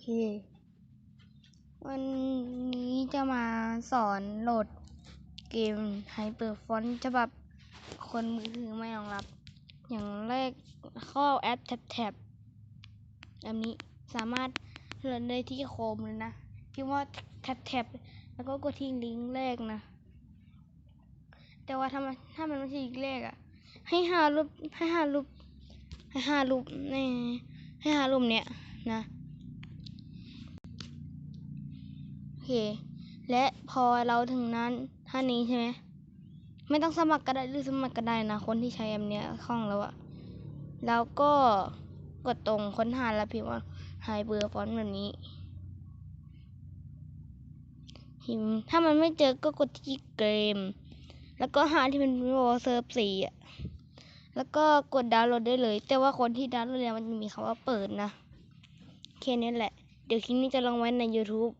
เค วันนี้จะมาสอนโหลดเกม Hyperfont ฉบับคนมือถือไม่รองรับ อย่างแรกเข้าแอปแท็บแท็บแบบนี้สามารถโหลดได้ที่โคมเลยนะพิมพ์ว่าแท็บแท็บแล้วก็กดที่ลิงก์แรกนะ แต่ว่าถ้ามันถ้ามันไม่ใช่ลิงก์แรกอะให้หารูปให้หารูปให้หารูปในให้หารูปเนี้ยนะ โอ เค และพอเราถึงนั้นท่านี้ใช่ไหมไม่ต้องสมัครก็ได้หรือสมัครก็ได้นะ คนที่ใช้แอปเนี้ยคล่องแล้วอะแล้วก็กดตรงค้นหาแล้วพิมพ์ว่าไฮเบอร์ฟอนต์แบบนี้พิมพ์ถ้ามันไม่เจอก็กดที่เกม แล้วก็หาที่มันบอกว่าเซิร์ฟสีอะแล้วก็กดดาวน์โหลดได้เลย แต่ว่าคนที่ดาวน์โหลดแล้วมันจะมีคำว่าเปิดนะ แค่นี้แหละ เดี๋ยวคลิปนี้จะลงไว้ใน YouTube